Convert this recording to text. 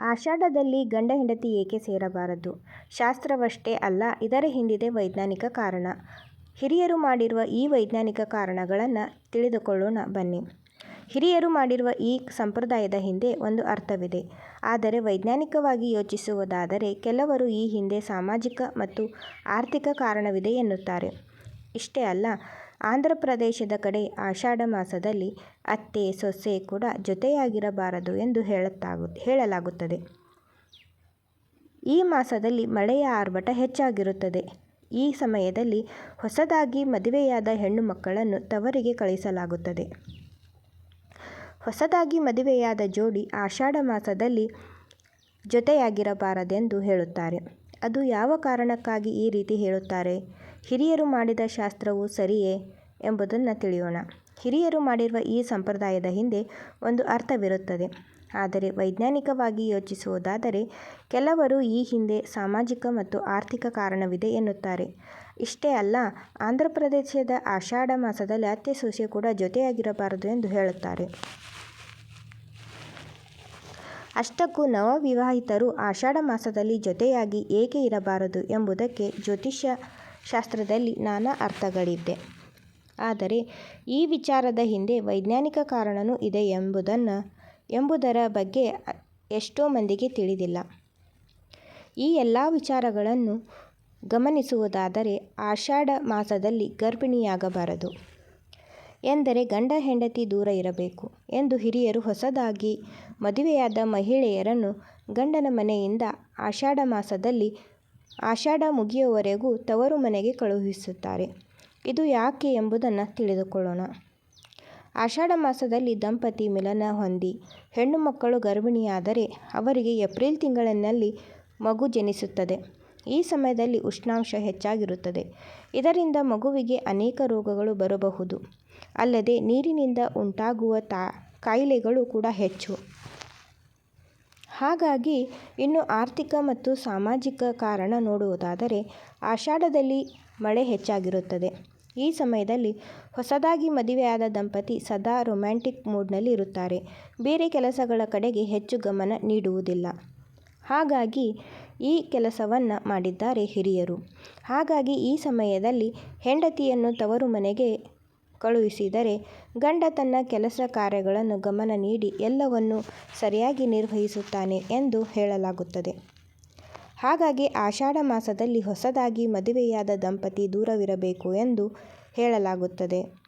ಆಷಾಢದಲ್ಲಿ ಗಂಡ ಹೆಂಡತಿ ಏಕೆ ಸೇರಬಾರದು? ಶಾಸ್ತ್ರವಷ್ಟೇ ಅಲ್ಲ, ಇದರ ಹಿಂದಿದೆ ವೈಜ್ಞಾನಿಕ ಕಾರಣ. ಹಿರಿಯರು ಮಾಡಿರುವ ಈ ವೈಜ್ಞಾನಿಕ ಕಾರಣಗಳನ್ನು ತಿಳಿದುಕೊಳ್ಳೋಣ, ಬನ್ನಿ. ಹಿರಿಯರು ಮಾಡಿರುವ ಈ ಸಂಪ್ರದಾಯದ ಹಿಂದೆ ಒಂದು ಅರ್ಥವಿದೆ. ಆದರೆ ವೈಜ್ಞಾನಿಕವಾಗಿ ಯೋಚಿಸುವುದಾದರೆ ಕೆಲವರು ಈ ಹಿಂದೆ ಸಾಮಾಜಿಕ ಮತ್ತು ಆರ್ಥಿಕ ಕಾರಣವಿದೆ ಎನ್ನುತ್ತಾರೆ. ಇಷ್ಟೇ ಅಲ್ಲ ಆಂಧ್ರಪ್ರದೇಶದ ಕಡೆ ಆಷಾಢ ಮಾಸದಲ್ಲಿ ಅತ್ತೆ, ಸೊಸೆ ಕೂಡ ಜೊತೆಯಾಗಿರಬಾರದು ಎಂದು ಹೇಳಲಾಗುತ್ತದೆ. ಈ ಮಾಸದಲ್ಲಿ ಮಳೆಯ ಆರ್ಭಟ ಹೆಚ್ಚಾಗಿರುತ್ತದೆ. ಈ ಸಮಯದಲ್ಲಿ ಹೊಸದಾಗಿ ಮದುವೆಯಾದ ಹೆಣ್ಣು ಮಕ್ಕಳನ್ನು ತವರಿಗೆ ಕಳಿಸಲಾಗುತ್ತದೆ ಹೊಸದಾಗಿ ಮದುವೆಯಾದ ಜೋಡಿ ಆಷಾಢ ಮಾಸದಲ್ಲಿ ಜೊತೆಯಾಗಿರಬಾರದೆಂದು ಹೇಳುತ್ತಾರೆ. ಅದು ಯಾವ ಕಾರಣಕ್ಕಾಗಿ ಈ ರೀತಿ ಹೇಳುತ್ತಾರೆ? ಹಿರಿಯರು ಮಾಡಿದ ಶಾಸ್ತ್ರವು ಸರಿಯೇ? ಎಂಬುದನ್ನು ತಿಳಿಯೋಣ. ಹಿರಿಯರು ಮಾಡಿರುವ ಈ ಸಂಪ್ರದಾಯದ ಹಿಂದೆ ಒಂದು ಅರ್ಥವಿರುತ್ತದೆ. ಆದರೆ ವೈಜ್ಞಾನಿಕವಾಗಿ ಯೋಚಿಸುವುದಾದರೆ, ಕೆಲವರು ಈ ಹಿಂದೆ ಸಾಮಾಜಿಕ ಮತ್ತು ಆರ್ಥಿಕ ಕಾರಣವಿದೆ ಎನ್ನುತ್ತಾರೆ. ಇಷ್ಟೇ ಅಲ್ಲ ಆಂಧ್ರ ಪ್ರದೇಶದ ಆಷಾಢ ಮಾಸದಲ್ಲಿ ಅತ್ತೆ ಕೂಡ ಜೊತೆಯಾಗಿರಬಾರದು ಎಂದು ಹೇಳುತ್ತಾರೆ. ಅಷ್ಟಕ್ಕೂ ನವವಿವಾಹಿತರು ಆಷಾಢ ಮಾಸದಲ್ಲಿ ಜೊತೆಯಾಗಿ ಏಕೆ ಇರಬಾರದು ಎಂಬುದಕ್ಕೆ ಜ್ಯೋತಿಷ್ಯ ಶಾಸ್ತ್ರದಲ್ಲಿ ನಾನಾ ಅರ್ಥಗಳಿದ್ದೆ ಆದರೆ ಈ ವಿಚಾರದ ಹಿಂದೆ ವೈಜ್ಞಾನಿಕ ಕಾರಣನೂ ಇದೆ ಎಂಬುದರ ಬಗ್ಗೆ ಎಷ್ಟೋ ಮಂದಿಗೆ ತಿಳಿದಿಲ್ಲ. ಈ ಎಲ್ಲ ವಿಚಾರಗಳನ್ನು ಗಮನಿಸುವುದಾದರೆ ಆಷಾಢ ಮಾಸದಲ್ಲಿ ಗರ್ಭಿಣಿಯಾಗಬಾರದು ಎಂದರೆ ಗಂಡ ಹೆಂಡತಿ ದೂರ ಇರಬೇಕು ಎಂದು ಹಿರಿಯರು ಹೊಸದಾಗಿ ಮದುವೆಯಾದ ಮಹಿಳೆಯರನ್ನು ಗಂಡನ ಮನೆಯಿಂದ ಆಷಾಢ ಮಾಸದಲ್ಲಿ, ಆಷಾಢ ಮುಗಿಯುವವರೆಗೂ ತವರು ಮನೆಗೆ ಕಳುಹಿಸುತ್ತಾರೆ. ಇದು ಯಾಕೆ ಎಂಬುದನ್ನು ತಿಳಿದುಕೊಳ್ಳೋಣ. ಆಷಾಢ ಮಾಸದಲ್ಲಿ ದಂಪತಿ ಮಿಲನ ಹೊಂದಿ ಹೆಣ್ಣು ಮಕ್ಕಳು ಗರ್ಭಿಣಿಯಾದರೆ ಅವರಿಗೆ ಏಪ್ರಿಲ್ ತಿಂಗಳಿನಲ್ಲಿ ಮಗು ಜನಿಸುತ್ತದೆ. ಈ ಸಮಯದಲ್ಲಿ ಉಷ್ಣಾಂಶ ಹೆಚ್ಚಾಗಿರುತ್ತದೆ. ಇದರಿಂದ ಮಗುವಿಗೆ ಅನೇಕ ರೋಗಗಳು ಬರಬಹುದು. ಅಲ್ಲದೆ ನೀರಿನಿಂದ ಉಂಟಾಗುವ ಕಾಯಿಲೆಗಳು ಕೂಡ ಹೆಚ್ಚು. ಹಾಗಾಗಿ ಇನ್ನು ಆರ್ಥಿಕ ಮತ್ತು ಸಾಮಾಜಿಕ ಕಾರಣ ನೋಡುವುದಾದರೆ ಆಷಾಢದಲ್ಲಿ ಮಳೆ ಹೆಚ್ಚಾಗಿರುತ್ತದೆ. ಈ ಸಮಯದಲ್ಲಿ ಹೊಸದಾಗಿ ಮದುವೆಯಾದ ದಂಪತಿ ಸದಾ ರೊಮ್ಯಾಂಟಿಕ್ ಮೂಡ್ನಲ್ಲಿ ಇರುತ್ತಾರೆ. ಬೇರೆ ಕೆಲಸಗಳ ಕಡೆಗೆ ಹೆಚ್ಚು ಗಮನ ನೀಡುವುದಿಲ್ಲ. ಹಾಗಾಗಿ ಈ ಕೆಲಸವನ್ನು ಮಾಡಿದ್ದಾರೆ ಹಿರಿಯರು. ಹಾಗಾಗಿ ಈ ಸಮಯದಲ್ಲಿ ಹೆಂಡತಿಯನ್ನು ತವರು ಮನೆಗೆ ಕಳುಹಿಸಿದರೆ ಗಂಡ ತನ್ನ ಕೆಲಸ ಕಾರ್ಯಗಳನ್ನು ಗಮನ ನೀಡಿ ಎಲ್ಲವನ್ನೂ ಸರಿಯಾಗಿ ನಿರ್ವಹಿಸುತ್ತಾನೆ ಎಂದು ಹೇಳಲಾಗುತ್ತದೆ. ಹಾಗಾಗಿ ಆಷಾಢ ಮಾಸದಲ್ಲಿ ಹೊಸದಾಗಿ ಮದುವೆಯಾದ ದಂಪತಿ ದೂರವಿರಬೇಕು ಎಂದು ಹೇಳಲಾಗುತ್ತದೆ.